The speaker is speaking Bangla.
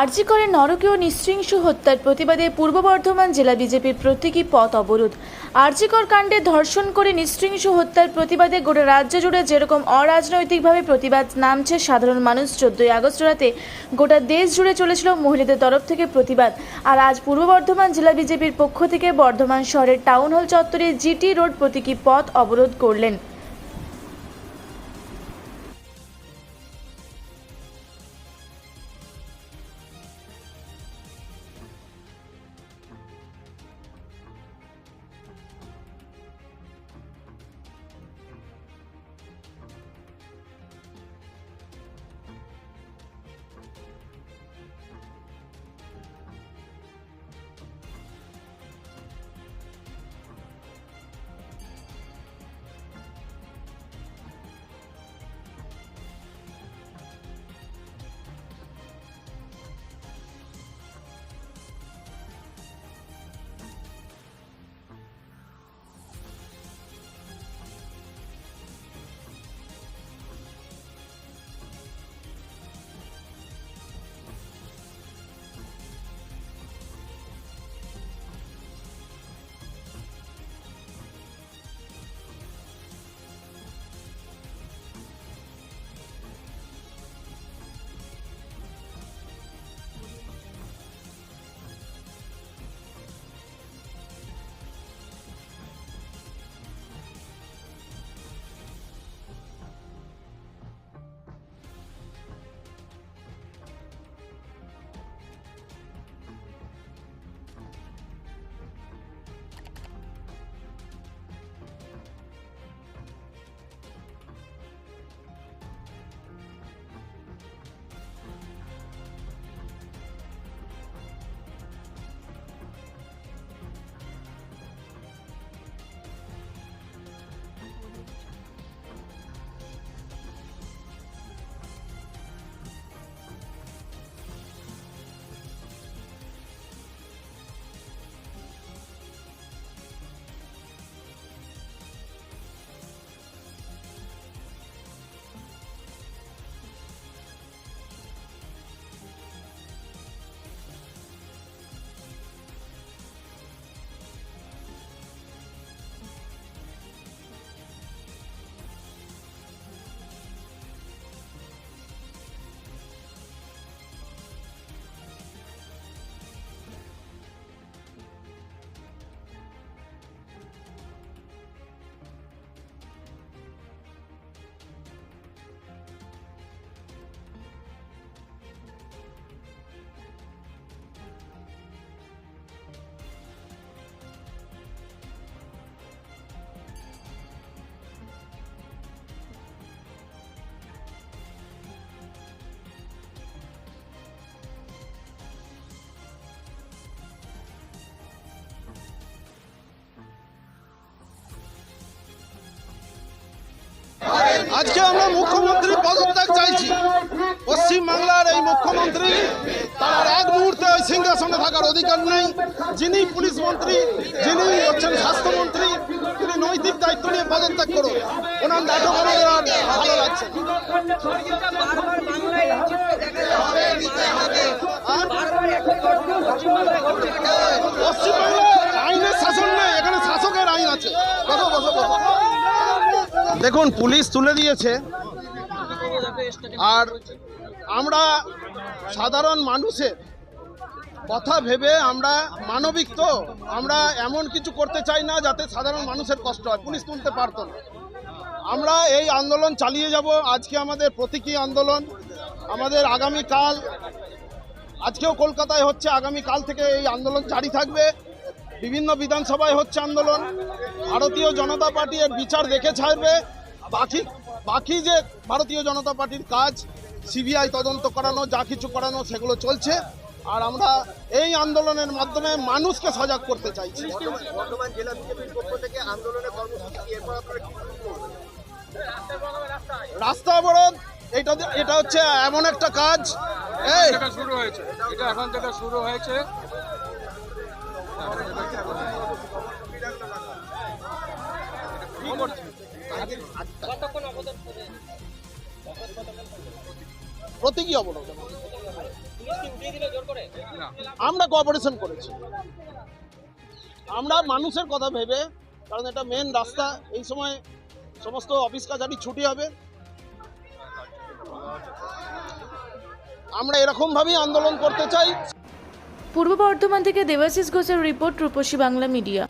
আরজি করে নরকীয় নৃশৃংস হত্যার প্রতিবাদে পূর্ব বর্ধমান জেলা বিজেপির প্রতীকী পথ অবরোধ। আরজিকর কাণ্ডে ধর্ষণ করে নৃশৃংস হত্যার প্রতিবাদে গোটা রাজ্য জুড়ে যেরকম অরাজনৈতিকভাবে প্রতিবাদ নামছে সাধারণ মানুষ, চোদ্দই আগস্ট রাতে গোটা দেশ জুড়ে চলেছিল মহিলাদের তরফ থেকে প্রতিবাদ। আর আজ পূর্ব বর্ধমান জেলা বিজেপির পক্ষ থেকে বর্ধমান শহরের টাউন হল চত্বরে জিটি রোড প্রতীকী পথ অবরোধ করলেন। আজকে আমরা মুখ্যমন্ত্রী পদত্যাগ চাইছি। পশ্চিমবাংলার এই মুখ্যমন্ত্রী তার এক মুহূর্তে ওই সিংহাসনে থাকার অধিকার নেই। যিনি পুলিশ মন্ত্রী, যিনি হচ্ছেন স্বাস্থ্যমন্ত্রী, তিনি নৈতিক দায়িত্ব নিয়ে পদত্যাগ করুন। ওনার নাটক ভালো লাগছে দেখুন, পুলিশ তুলে দিয়েছে। আর আমরা সাধারণ মানুষের কথা ভেবে আমরা মানবিক তো, আমরা এমন কিছু করতে চাই না যাতে সাধারণ মানুষের কষ্ট হয়। পুলিশ তুলতে পারতো না। আমরা এই আন্দোলন চালিয়ে যাব। আজকে আমাদের প্রতীকী আন্দোলন। আমাদের আগামী কাল আজকেও কলকাতায় হচ্ছে আগামী কাল থেকে এই আন্দোলন জারি থাকবে। বিভিন্ন বিধানসভায় হচ্ছে আন্দোলন। ভারতীয় জনতা পার্টি এর বিচার দেখে ছাড়বে। বাকি বাকি যে ভারতীয় জনতা পার্টির কাজ সিবিআই তদন্ত করানো যা কিছু করানো সেগুলো চলছে। আর আমরা এই আন্দোলনের মাধ্যমে মানুষকে সজাগ করতে চাইছি? রাস্তা অবরোধ এটা এটা হচ্ছে এমন একটা কাজ। শুরু হয়েছে এটা এখন থেকে শুরু হয়েছে আমরা কোঅপারেশন করেছি। আমরা মানুষের কথা ভেবে, কারণ এটা মেন রাস্তা, এই সময় সমস্ত অফিস কাছারি ছুটি হবে। আমরা এরকমভাবেই আন্দোলন করতে চাই। পূর্ব বর্ধমান থেকে দেবাশিস ঘোষের রিপোর্ট রূপসী বাংলা মিডিয়া।